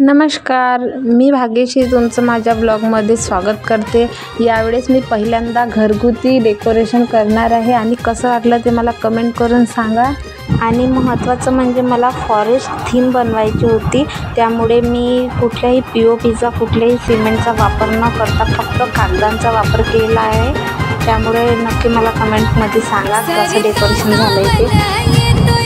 नमस्कार मी भाग्यश्री तुमचं माझ्या ब्लॉगमध्ये स्वागत करते. यावेळेस मी पहिल्यांदा घरगुती डेकोरेशन करणार आहे आणि कसं वाटलं ते मला कमेंट करून सांगा. आणि महत्त्वाचं म्हणजे मला फॉरेस्ट थीम बनवायची होती. त्यामुळे मी कुठल्याही पी ओ पीचा कुठल्याही सिमेंटचा वापर न करता फक्त कागदांचा वापर केला आहे. त्यामुळे नक्की मला कमेंटमध्ये सांगा कसं डेकोरेशन झालं आहे ते.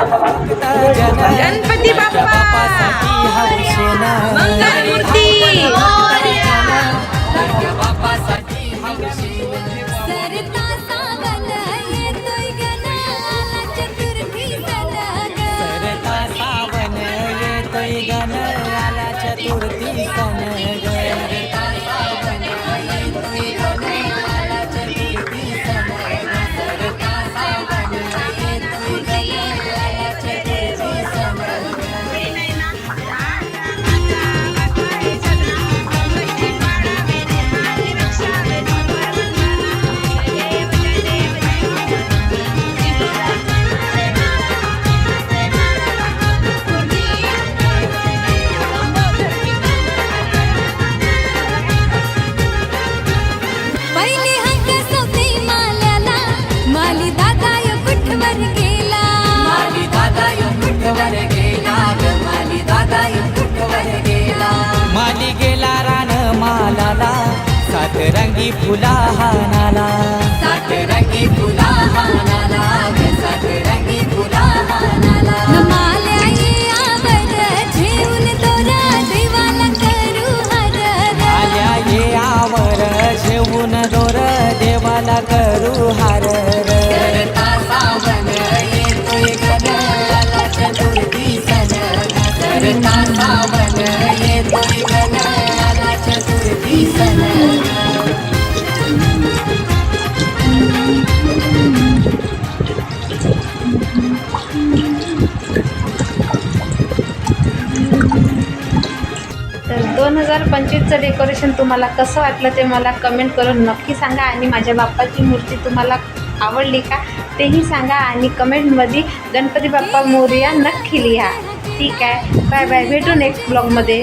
गणपती बाप्पा! मंगलमूर्ती! चतुर्थी. यो गेला ग माली दादा यो कुठवर गेला माली गेला रान मालाला सातरंगी फुला हानाला तर दोन हजार पंचवीसचं डेकोरेशन तुम्हाला कसं वाटलं ते मला कमेंट करून नक्की सांगा आणि माझ्या बाप्पाची मूर्ती तुम्हाला आवडली का तेही सांगा आणि कमेंटमध्ये गणपती बाप्पा मोरया नक्की लिहा. ठीक आहे. बाय बाय भेटू नेक्स्ट ब्लॉगमध्ये